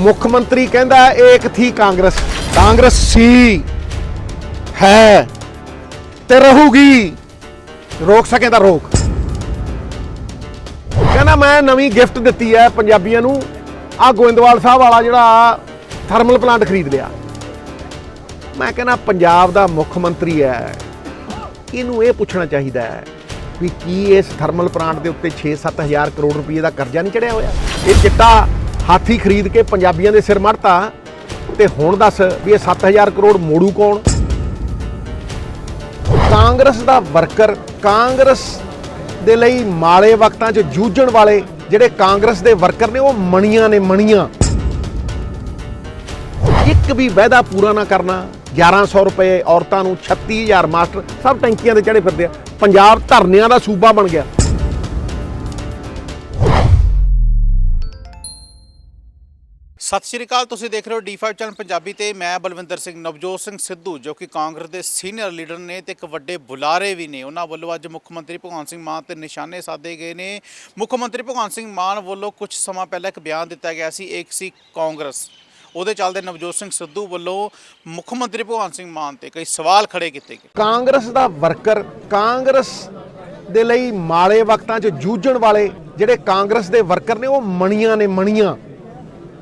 ਮੁੱਖ ਮੰਤਰੀ ਕਹਿੰਦਾ ਇਹ ਇੱਕ ਥੀ ਕਾਂਗਰਸ। ਕਾਂਗਰਸ ਸੀ, ਹੈ ਤੇ ਰਹੂਗੀ। ਰੋਕ ਸਕੇ ਤਾਂ ਰੋਕ। ਕਹਿੰਦਾ ਮੈਂ ਨਵੀਂ ਗਿਫਟ ਦਿੱਤੀ ਹੈ ਪੰਜਾਬੀਆਂ ਨੂੰ। ਆ ਗੋਇੰਦਵਾਲ ਸਾਹਿਬ ਵਾਲਾ ਜਿਹੜਾ ਥਰਮਲ ਪਲਾਂਟ ਖਰੀਦ ਲਿਆ। ਮੈਂ ਕਹਿੰਦਾ ਪੰਜਾਬ ਦਾ ਮੁੱਖ ਮੰਤਰੀ ਹੈ। ਇਹਨੂੰ ਇਹ ਪੁੱਛਣਾ ਚਾਹੀਦਾ ਹੈ ਵੀ ਕੀ ਇਸ ਥਰਮਲ ਪਲਾਂਟ ਦੇ ਉੱਤੇ 6-7000 ਕਰੋੜ ਰੁਪਏ ਦਾ ਕਰਜ਼ਾ ਨਹੀਂ ਚੜਿਆ ਹੋਇਆ? ਇਹ ਚਿੱਟਾ ਹਾਥੀ ਖਰੀਦ ਕੇ ਪੰਜਾਬੀਆਂ ਦੇ ਸਿਰ ਮੜਤਾ ਤੇ ਹੁਣ ਦੱਸ ਵੀ ਇਹ 7000 ਕਰੋੜ ਮੋੜੂ ਕੌਣ? ਕਾਂਗਰਸ ਦਾ ਵਰਕਰ, ਕਾਂਗਰਸ ਦੇ ਲਈ ਮਾੜੇ ਵਕਤਾਂ 'ਚ ਜੂਝਣ ਵਾਲੇ ਜਿਹੜੇ ਕਾਂਗਰਸ ਦੇ ਵਰਕਰ ਨੇ, ਉਹ ਮਣੀਆਂ ਨੇ, ਮਣੀਆਂ। ਇੱਕ ਵੀ ਵਾਅਦਾ ਪੂਰਾ ਨਾ ਕਰਨਾ 1100 ਰੁਪਏ ਔਰਤਾਂ ਨੂੰ 36000 ਮਾਸਟਰ, ਸਭ ਟੈਂਕੀਆਂ ਤੇ ਚੜੇ ਫਿਰਦੇ ਆ। ਪੰਜਾਬ ਧਰਨਿਆਂ ਦਾ ਸੂਬਾ ਬਣ ਗਿਆ। ਸਤਿ ਸ਼੍ਰੀ ਅਕਾਲ, ਤੁਸੀਂ ਦੇਖ ਰਹੇ ਹੋ D5 ਚੈਨਲ ਪੰਜਾਬੀ ਤੇ ਮੈਂ ਬਲਵਿੰਦਰ ਸਿੰਘ ਨਵਜੋਤ ਸਿੰਘ ਸਿੱਧੂ, ਜੋ ਕਿ ਕਾਂਗਰਸ ਦੇ ਸੀਨੀਅਰ ਲੀਡਰ ਨੇ ਤੇ ਇੱਕ ਵੱਡੇ ਬੁਲਾਰੇ ਵੀ ਨੇ। ਉਹਨਾਂ ਵੱਲੋਂ ਅੱਜ ਮੁੱਖ ਮੰਤਰੀ ਭਗਵੰਤ ਸਿੰਘ ਮਾਨ ਤੇ ਨਿਸ਼ਾਨੇ ਸਾਧੇ ਗਏ ਨੇ। ਮੁੱਖ ਮੰਤਰੀ ਭਗਵੰਤ ਸਿੰਘ ਮਾਨ ਵੱਲੋਂ ਕੁਝ ਸਮਾਂ ਪਹਿਲਾਂ ਇੱਕ ਬਿਆਨ ਦਿੱਤਾ ਗਿਆ ਸੀ, ਇੱਕ ਸੀ ਕਾਂਗਰਸ। ਉਹਦੇ ਚੱਲਦੇ ਨਵਜੋਤ ਸਿੰਘ ਸਿੱਧੂ ਵੱਲੋਂ ਮੁੱਖ ਮੰਤਰੀ ਭਗਵੰਤ ਸਿੰਘ ਮਾਨ ਤੇ ਕਈ ਸਵਾਲ ਖੜੇ ਕੀਤੇ ਗਏ। ਕਾਂਗਰਸ ਦਾ ਵਰਕਰ ਕਾਂਗਰਸ ਦੇ ਲਈ ਮਾੜੇ ਵਕਤਾਂ 'ਚ ਜੂਝਣ ਵਾਲੇ ਜਿਹੜੇ ਕਾਂਗਰਸ ਦੇ ਵਰਕਰ ਨੇ, ਉਹ ਮਣੀਆਂ ਨੇ, ਮਣੀਆਂ।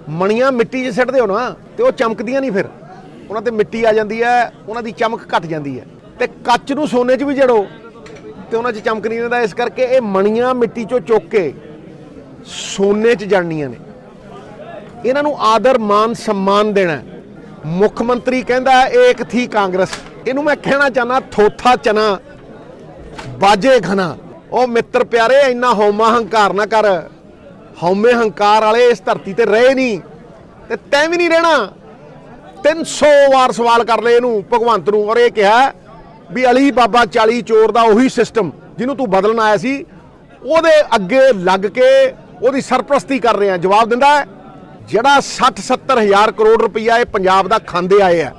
ਮਣੀਆਂ ਮਿੱਟੀ 'ਚ ਸਿੱਟਦੇ ਹੋ ਨਾ, ਤੇ ਉਹ ਚਮਕਦੀਆਂ ਨਹੀਂ ਫਿਰ। ਉਹਨਾਂ ਤੇ ਮਿੱਟੀ ਆ ਜਾਂਦੀ ਹੈ, ਉਹਨਾਂ ਦੀ ਚਮਕ ਘਟ ਜਾਂਦੀ ਹੈ। ਤੇ ਕੱਚ ਨੂੰ ਸੋਨੇ 'ਚ ਵੀ ਜੜੋ, ਤੇ ਉਹਨਾਂ 'ਚ ਚਮਕ ਨਹੀਂ ਰਹਿੰਦਾ। ਇਸ ਕਰਕੇ ਇਹ ਮਣੀਆਂ ਮਿੱਟੀ 'ਚੋਂ ਚੁੱਕ ਕੇ ਸੋਨੇ 'ਚ ਜੜਨੀਆਂ ਨੇ। ਇਹਨਾਂ ਨੂੰ ਆਦਰ, ਮਾਨ, ਸਨਮਾਨ ਦੇਣਾ ਮੁੱਖ ਮੰਤਰੀ ਕਹਿੰਦਾ ਏਕ ਥੀ ਕਾਂਗਰਸ। ਇਹਨੂੰ ਮੈਂ ਕਹਿਣਾ ਚਾਹਨਾ ਥੋਥਾ ਚਨਾ, ਬਾਜੇ ਖਨਾ ਉਹ ਮਿੱਤਰ ਪਿਆਰੇ, ਇੰਨਾ ਹਉਮਾ ਹੰਕਾਰ ਨਾ ਕਰ। ਹਉਮੇ ਹੰਕਾਰ ਵਾਲੇ ਇਸ ਧਰਤੀ ਤੇ ਰਹੇ ਨਹੀਂ ਤੇ ਤੈਂ ਵੀ ਨਹੀਂ ਰਹਿਣਾ। 300 ਵਾਰ ਸਵਾਲ ਕਰ ਲਏ ਇਹਨੂੰ ਭਗਵੰਤ ਨੂੰ ਔਰ ਇਹ ਕਿਹਾ ਵੀ ਅਲੀ ਬਾਬਾ 40 ਚੋਰ ਦਾ ਉਹੀ ਸਿਸਟਮ ਜਿਹਨੂੰ ਤੂੰ ਬਦਲਣ ਆਇਆ ਸੀ ਉਹਦੇ ਅੱਗੇ ਲੱਗ ਕੇ ਉਹਦੀ ਸਰਪ੍ਰਸਤੀ ਕਰ ਰਿਹਾ। ਜਵਾਬ ਦਿੰਦਾ ਹੈ, ਜਿਹੜਾ 60 70 ਹਜ਼ਾਰ ਕਰੋੜ ਰੁਪਈਆ ਇਹ ਪੰਜਾਬ ਦਾ ਖਾਂਦੇ ਆਏ ਆ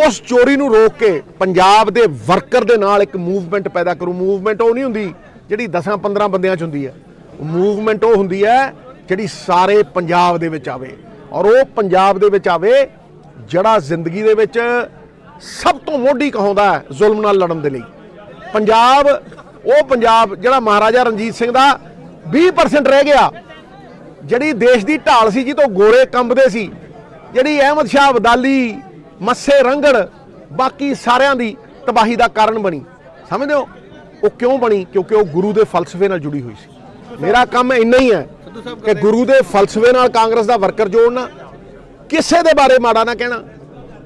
ਉਸ ਚੋਰੀ ਨੂੰ ਰੋਕ ਕੇ ਪੰਜਾਬ ਦੇ ਵਰਕਰ ਦੇ ਨਾਲ ਇੱਕ ਮੂਵਮੈਂਟ ਪੈਦਾ ਕਰੂ। ਮੂਵਮੈਂਟ ਉਹ ਨਹੀਂ ਹੁੰਦੀ ਜਿਹੜੀ 10 15 ਬੰਦਿਆਂ 'ਚ ਹੁੰਦੀ ਹੈ। ਮੂਵਮੈਂਟ ਉਹ ਹੁੰਦੀ ਹੈ ਜਿਹੜੀ ਸਾਰੇ ਪੰਜਾਬ ਦੇ ਵਿੱਚ ਆਵੇ। ਔਰ ਉਹ ਪੰਜਾਬ ਦੇ ਵਿੱਚ ਆਵੇ, ਜਿਹੜਾ ਜ਼ਿੰਦਗੀ ਦੇ ਵਿੱਚ ਸਭ ਤੋਂ ਮੋਢੀ ਕਹਾਉਂਦਾ ਹੈ ਜ਼ੁਲਮ ਨਾਲ ਲੜਨ ਦੇ ਲਈ। ਪੰਜਾਬ, ਉਹ ਪੰਜਾਬ ਜਿਹੜਾ ਮਹਾਰਾਜਾ ਰਣਜੀਤ ਸਿੰਘ ਦਾ 20% ਰਹਿ ਗਿਆ। ਜਿਹੜੀ ਦੇਸ਼ ਦੀ ਢਾਲ ਸੀ ਜੀ ਤੋਂ ਗੋਰੇ ਕੰਬਦੇ ਸੀ, ਜਿਹੜੀ ਅਹਿਮਦ ਸ਼ਾਹ, ਅਬਦਾਲੀ, ਮੱਸੇ ਰੰਗੜ, ਬਾਕੀ ਸਾਰਿਆਂ ਦੀ ਤਬਾਹੀ ਦਾ ਕਾਰਨ ਬਣੀ। ਸਮਝਦੇ ਹੋ? ਉਹ ਕਿਉਂ ਬਣੀ? ਕਿਉਂਕਿ ਉਹ ਗੁਰੂ ਦੇ ਫਲਸਫੇ ਨਾਲ ਜੁੜੀ ਹੋਈ ਸੀ। ਮੇਰਾ ਕੰਮ ਇੰਨਾ ਹੀ ਹੈ ਕਿ ਗੁਰੂ ਦੇ ਫਲਸਫੇ ਨਾਲ ਕਾਂਗਰਸ ਦਾ ਵਰਕਰ ਜੋੜਨਾ ਕਿਸੇ ਦੇ ਬਾਰੇ ਮਾੜਾ ਨਾ ਕਹਿਣਾ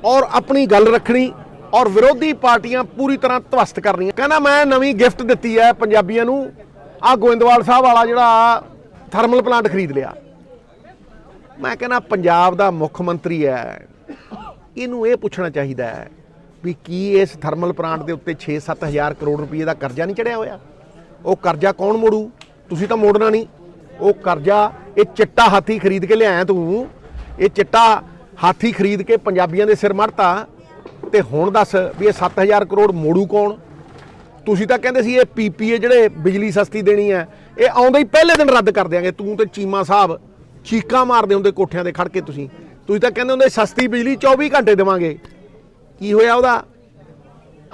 ਔਰ ਆਪਣੀ ਗੱਲ ਰੱਖਣੀ ਔਰ ਵਿਰੋਧੀ ਪਾਰਟੀਆਂ ਪੂਰੀ ਤਰ੍ਹਾਂ ਧਵਸਤ ਕਰਨੀਆਂ। ਕਹਿੰਦਾ ਮੈਂ ਨਵੀਂ ਗਿਫਟ ਦਿੱਤੀ ਹੈ ਪੰਜਾਬੀਆਂ ਨੂੰ। ਆ ਗੋਇੰਦਵਾਲ ਸਾਹਿਬ ਵਾਲਾ ਜਿਹੜਾ ਥਰਮਲ ਪਲਾਂਟ ਖਰੀਦ ਲਿਆ। ਮੈਂ ਕਹਿੰਦਾ ਪੰਜਾਬ ਦਾ ਮੁੱਖ ਮੰਤਰੀ ਹੈ। ਇਹਨੂੰ ਇਹ ਪੁੱਛਣਾ ਚਾਹੀਦਾ ਹੈ ਵੀ ਕੀ ਇਸ ਥਰਮਲ ਪਲਾਂਟ ਦੇ ਉੱਤੇ 6-7000 ਕਰੋੜ ਰੁਪਏ ਦਾ ਕਰਜ਼ਾ ਨਹੀਂ ਚੜਿਆ ਹੋਇਆ? ਉਹ ਕਰਜ਼ਾ ਕੌਣ ਮੋੜੂ? ਤੁਸੀਂ ਤਾਂ ਮੋੜਨਾ ਨਹੀਂ। ਉਹ ਕਰਜ਼ਾ, ਇਹ ਚਿੱਟਾ ਹਾਥੀ ਖਰੀਦ ਕੇ ਲਿਆਇਆ ਤੂੰ। ਇਹ ਚਿੱਟਾ ਹਾਥੀ ਖਰੀਦ ਕੇ ਪੰਜਾਬੀਆਂ ਦੇ ਸਿਰ ਮੜਤਾ। ਤੇ ਹੁਣ ਦੱਸ ਵੀ ਇਹ 7000 ਕਰੋੜ ਮੋੜੂ ਕੌਣ? ਤੁਸੀਂ ਤਾਂ ਕਹਿੰਦੇ ਸੀ ਇਹ ਪੀਪੀਏ ਜਿਹੜੇ ਬਿਜਲੀ ਸਸਤੀ ਦੇਣੀ ਹੈ। ਇਹ ਆਉਂਦੇ ਹੀ ਪਹਿਲੇ ਦਿਨ ਰੱਦ ਕਰ ਦਿਆਂਗੇ। ਤੂੰ ਤੇ ਚੀਮਾ ਸਾਹਿਬ, ਚੀਕਾਂ ਮਾਰਦੇ ਹੁੰਦੇ ਕੋਠਿਆਂ ਦੇ ਖੜ ਕੇ ਤੁਸੀਂ। ਤੁਸੀਂ ਤਾਂ ਕਹਿੰਦੇ ਹੁੰਦੇ ਸਸਤੀ ਬਿਜਲੀ 24 ਘੰਟੇ ਦੇਵਾਂਗੇ। ਕੀ ਹੋਇਆ ਉਹਦਾ?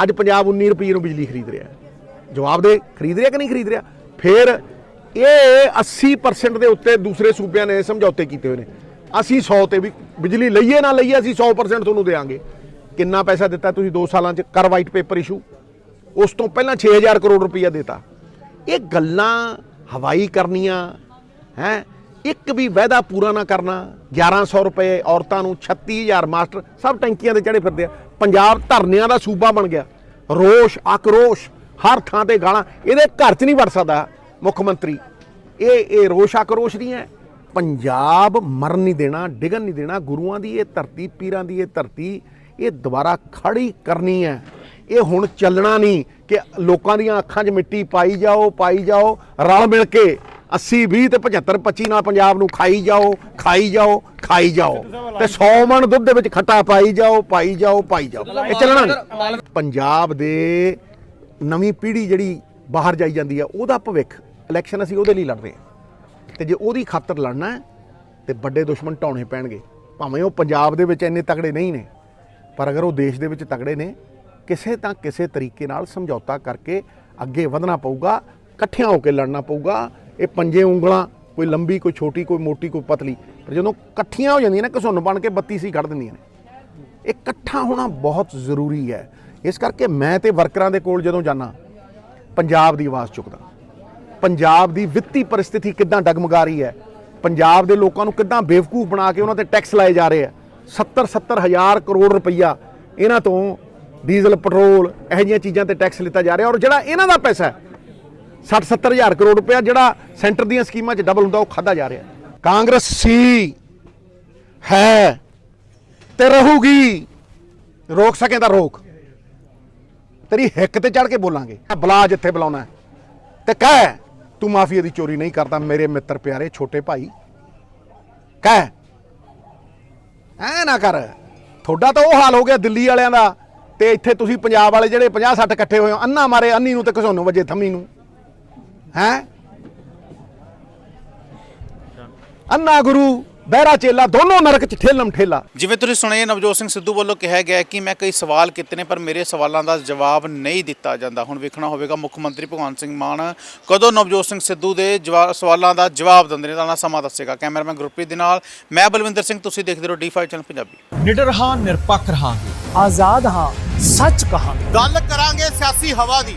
ਅੱਜ ਪੰਜਾਬ 19 ਰੁਪਏ ਨੂੰ ਬਿਜਲੀ ਖਰੀਦ ਰਿਹਾ। ਜਵਾਬ ਦੇ, ਖਰੀਦ ਰਿਹਾ ਕਿ ਨਹੀਂ ਖਰੀਦ ਰਿਹਾ? ਫਿਰ ਇਹ 80% ਦੇ ਉੱਤੇ ਦੂਸਰੇ ਸੂਬਿਆਂ ਨੇ ਸਮਝੌਤੇ ਕੀਤੇ ਹੋਏ ਨੇ। ਅਸੀਂ 100 ਤੇ ਵੀ ਬਿਜਲੀ ਲਈਏ ਨਾ ਲਈਏ, ਅਸੀਂ 100% ਤੁਹਾਨੂੰ ਦੇਵਾਂਗੇ। ਕਿੰਨਾ ਪੈਸਾ ਦਿੱਤਾ ਤੁਸੀਂ 2 ਸਾਲਾਂ ਚ ਕਰ ਵਾਈਟ ਪੇਪਰ ਇਸ਼ੂ ਉਸ ਤੋਂ ਪਹਿਲਾਂ 6000 ਕਰੋੜ ਰੁਪਈਆ ਦਿੱਤਾ। ਇਹ ਗੱਲਾਂ ਹਵਾਈ ਕਰਨੀਆਂ, ਹੈ? ਇੱਕ ਵੀ ਵਾਅਦਾ ਪੂਰਾ ਨਾ ਕਰਨਾ 1100 ਰੁਪਏ ਔਰਤਾਂ ਨੂੰ 36000 ਮਾਸਟਰ, ਸਭ ਟੈਂਕੀਆਂ ਤੇ ਚੜੇ ਫਿਰਦੇ ਆ। ਪੰਜਾਬ ਧਰਨਿਆਂ ਦਾ ਸੂਬਾ ਬਣ ਗਿਆ। ਰੋਸ਼, ਆਕਰੋਸ਼, ਹਰ ਥਾਂ ਤੇ ਗਾਲਾਂ। ਇਹਦੇ ਘਰ 'ਚ ਨਹੀਂ ਵੜ ਸਕਦਾ। ਮੁੱਖ ਮੰਤਰੀ। ਇਹ ਇਹ ਰੋਸ਼ ਆਕਰੋਸ਼ ਨਹੀਂ ਹੈ। ਪੰਜਾਬ ਮਰਨ ਨਹੀਂ ਦੇਣਾ, ਡਿਗਣ ਨਹੀਂ ਦੇਣਾ, ਗੁਰੂਆਂ ਦੀ ਇਹ ਧਰਤੀ, ਪੀਰਾਂ ਦੀ ਇਹ ਧਰਤੀ, ਇਹ ਦੁਬਾਰਾ ਖੜੀ ਕਰਨੀ ਹੈ। ਇਹ ਹੁਣ ਚੱਲਣਾ ਨਹੀਂ ਕਿ ਲੋਕਾਂ ਦੀਆਂ ਅੱਖਾਂ 'ਚ ਮਿੱਟੀ ਪਾਈ ਜਾਓ ਪਾਈ ਜਾਓ, ਰਲ ਮਿਲ ਕੇ 80 20 ਤੇ 75 25 ਨਾਲ ਪੰਜਾਬ ਨੂੰ ਖਾਈ ਜਾਓ ਖਾਈ ਜਾਓ ਖਾਈ ਜਾਓ। ਤੇ 100 ਮਣ ਦੁੱਧ ਦੇ ਵਿੱਚ ਖੱਟਾ ਪਾਈ ਜਾਓ ਪਾਈ ਜਾਓ ਪਾਈ ਜਾਓ। ਇਹ ਚੱਲਣਾ ਨਹੀਂ। ਪੰਜਾਬ ਦੇ ਨਵੀਂ ਪੀੜ੍ਹੀ ਜਿਹੜੀ ਬਾਹਰ ਜਾਈ ਜਾਂਦੀ ਹੈ, ਉਹਦਾ ਭਵਿੱਖ ਇਲੈਕਸ਼ਨ ਅਸੀਂ ਉਹਦੇ ਲਈ ਲੜ ਰਹੇ ਹਾਂ। ਤੇ ਜੇ ਉਹਦੀ ਖਾਤਰ ਲੜਨਾ ਹੈ, ਤੇ ਵੱਡੇ ਦੁਸ਼ਮਣ ਢਾਉਣੇ ਪੈਣਗੇ। ਭਾਵੇਂ ਉਹ ਪੰਜਾਬ ਦੇ ਵਿੱਚ ਇੰਨੇ ਤਕੜੇ ਨਹੀਂ ਨੇ, ਪਰ ਅਗਰ ਉਹ ਦੇਸ਼ ਦੇ ਵਿੱਚ ਤਕੜੇ ਨੇ, ਕਿਸੇ ਤਾਂ ਕਿਸੇ ਤਰੀਕੇ ਨਾਲ ਸਮਝੌਤਾ ਕਰਕੇ ਅੱਗੇ ਵਧਣਾ ਪਊਗਾ, ਇਕੱਠਿਆਂ ਹੋ ਕੇ ਲੜਨਾ ਪਊਗਾ। ਇਹ ਪੰਜੇ ਉਂਗਲਾਂ, ਕੋਈ ਲੰਬੀ, ਕੋਈ ਛੋਟੀ, ਕੋਈ ਮੋਟੀ, ਕੋਈ ਪਤਲੀ। ਪਰ ਜਦੋਂ ਇਕੱਠੀਆਂ ਹੋ ਜਾਂਦੀਆਂ ਨੇ, ਘਸੁੰਨ ਬਣ ਕੇ 32 ਸੀ ਕੱਢ ਦਿੰਦੀਆਂ ਨੇ। ਇਹ ਇਕੱਠਾ ਹੋਣਾ ਬਹੁਤ ਜ਼ਰੂਰੀ ਹੈ। ਇਸ ਕਰਕੇ ਮੈਂ ਤੇ ਵਰਕਰਾਂ ਦੇ ਕੋਲ ਜਦੋਂ ਜਾਣਾ ਪੰਜਾਬ ਦੀ ਆਵਾਜ਼ ਚੁੱਕਦਾ। ਪੰਜਾਬ ਦੀ ਵਿੱਤੀ ਪਰਿਸਥਿਤੀ ਕਿੱਦਾਂ ਡਗਮਗਾ ਰਹੀ ਹੈ? ਪੰਜਾਬ ਦੇ ਲੋਕਾਂ ਨੂੰ ਕਿੱਦਾਂ ਬੇਵਕੂਫ ਬਣਾ ਕੇ ਉਹਨਾਂ ਤੇ ਟੈਕਸ ਲਾਏ ਜਾ ਰਹੇ ਆ 70 70 ਹਜ਼ਾਰ ਕਰੋੜ ਰੁਪਈਆ ਇਹਨਾਂ ਤੋਂ ਡੀਜ਼ਲ, ਪੈਟਰੋਲ ਇਹੋ ਜਿਹੀਆਂ ਚੀਜ਼ਾਂ ਤੇ ਟੈਕਸ ਲਿੱਤਾ ਜਾ ਰਿਹਾ ਔਰ ਜਿਹੜਾ ਇਹਨਾਂ ਦਾ ਪੈਸਾ ਹੈ 60 70 ਹਜ਼ਾਰ ਕਰੋੜ ਰੁਪਇਆ ਜਿਹੜਾ ਸੈਂਟਰ ਦੀਆਂ ਸਕੀਮਾਂ 'ਚ ਡਬਲ ਹੁੰਦਾ ਉਹ ਖਾਦਾ ਜਾ ਰਿਹਾ ਕਾਂਗਰਸ ਸੀ, ਹੈ ਤੇ ਰਹੂਗੀ। ਰੋਕ ਸਕੇ ਤਾਂ ਰੋਕ। ਤੇਰੀ ਹਿੱਕ ਤੇ ਚੜ ਕੇ ਬੋਲਾਂਗੇ। ਬੁਲਾ ਜਿੱਥੇ ਬੁਲਾਉਣਾ ਹੈ। ਤੇ ਕਹਿ ਤੂੰ ਮਾਫੀਆ ਦੀ ਚੋਰੀ ਨਹੀਂ ਕਰਦਾ, ਮੇਰੇ ਮਿੱਤਰ ਪਿਆਰੇ, ਛੋਟੇ ਭਾਈ। ਕਹਿ। ਐ ਨਾ ਕਰ। ਤੁਹਾਡਾ ਤਾਂ ਉਹ ਹਾਲ ਹੋ ਗਿਆ ਦਿੱਲੀ ਵਾਲਿਆਂ ਦਾ, ਤੇ ਇੱਥੇ ਤੁਸੀਂ ਪੰਜਾਬ ਵਾਲੇ ਜਿਹੜੇ 50 60 ਇਕੱਠੇ ਹੋਏ ਹੋ, ਅੰਨਾ ਮਾਰੇ, ਅੰਨੀ ਨੂੰ ਤੇ ਘਸੋਨੂੰ ਵਜੇ ਥੰਮੀ ਨੂੰ। ਹੈ? ਅੰਨਾ ਗੁਰੂ ਬਹਿਰਾ ਚੇਲਾ ਦੋਨੋਂ ਨਰਕ ਚ ਠੇਲਮ ਠੇਲਾ। ਜਿਵੇਂ ਤੁਸੀਂ ਸੁਣਿਆ ਨਵਜੋਤ ਸਿੰਘ ਸਿੱਧੂ ਵੱਲੋਂ ਕਿਹਾ ਗਿਆ ਹੈ ਕਿ ਮੈਂ ਕਈ ਸਵਾਲ ਕੀਤੇ ਨੇ ਪਰ ਮੇਰੇ ਸਵਾਲਾਂ ਦਾ ਜਵਾਬ ਨਹੀਂ ਦਿੱਤਾ ਜਾਂਦਾ। ਹੁਣ ਵੇਖਣਾ ਹੋਵੇਗਾ ਮੁੱਖ ਮੰਤਰੀ ਭਗਵੰਤ ਸਿੰਘ ਮਾਨ ਕਦੋਂ ਨਵਜੋਤ ਸਿੰਘ ਸਿੱਧੂ ਦੇ ਸਵਾਲਾਂ ਦਾ ਜਵਾਬ ਦਿੰਦੇ ਨੇ ਤਾਂ ਸਮਾਂ ਦੱਸੇਗਾ। ਕੈਮਰਾਮੈਨ ਗੁਰਪ੍ਰੀਤ ਦੇ ਨਾਲ ਮੈਂ ਬਲਵਿੰਦਰ ਸਿੰਘ ਤੁਸੀਂ ਦੇਖਦੇ ਰਹੋ ਡੀ5 ਚੈਨਲ ਪੰਜਾਬੀ। ਨਿਡਰ ਹਾਂ ਨਿਰਪੱਖ ਰਹਾਂਗੇ। ਆਜ਼ਾਦ ਹਾਂ ਸੱਚ ਕਹਾਂਗੇ। ਗੱਲ ਕਰਾਂਗੇ ਸਿਆਸੀ ਹਵਾ ਦੀ।